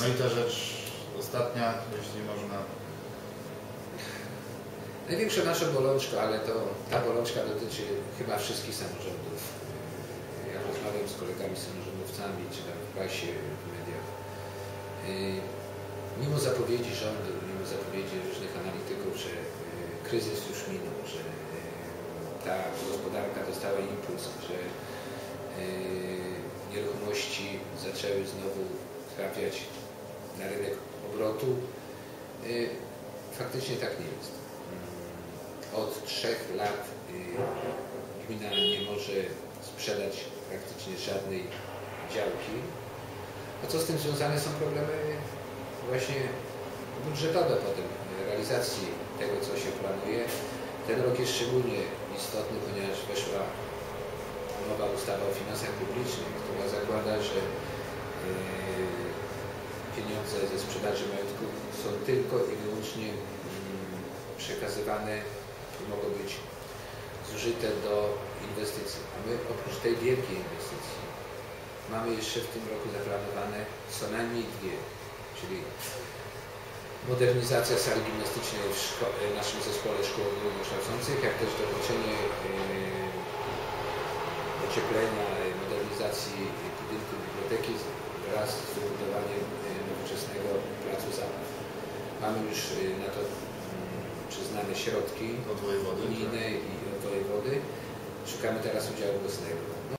No i ta rzecz ostatnia, jeśli można. Największa nasza bolączka, ale to ta bolączka dotyczy chyba wszystkich samorządów. Ja rozmawiam z kolegami samorządowcami, czy tam w prasie, w mediach. Yy, Mimo zapowiedzi rządu, mimo zapowiedzi różnych analityków, że yy, kryzys już minął, że yy, ta gospodarka dostała impuls, że nieruchomości zaczęły znowu trafiać na rynek obrotu, yy, faktycznie tak nie jest. Mm, Od trzech lat yy, gmina nie może sprzedać praktycznie żadnej działki. A co z tym związane są problemy właśnie budżetowe potem, realizacji tego, co się planuje. Ten rok jest szczególnie istotny, ponieważ weszła nowa ustawa o finansach publicznych, która zakłada, że ze sprzedaży majątku są tylko i wyłącznie mm, przekazywane mogą być zużyte do inwestycji. A my oprócz tej wielkiej inwestycji mamy jeszcze w tym roku zaplanowane co najmniej dwie, czyli modernizacja sali gimnastycznej w, w naszym zespole szkół ogólnokształcących, jak też dokończenie yy, ocieplenia, Mamy już yy, na to mm, przyznane środki Od wojewody. unijne i od wojewody. Szukamy teraz udziału własnego. No,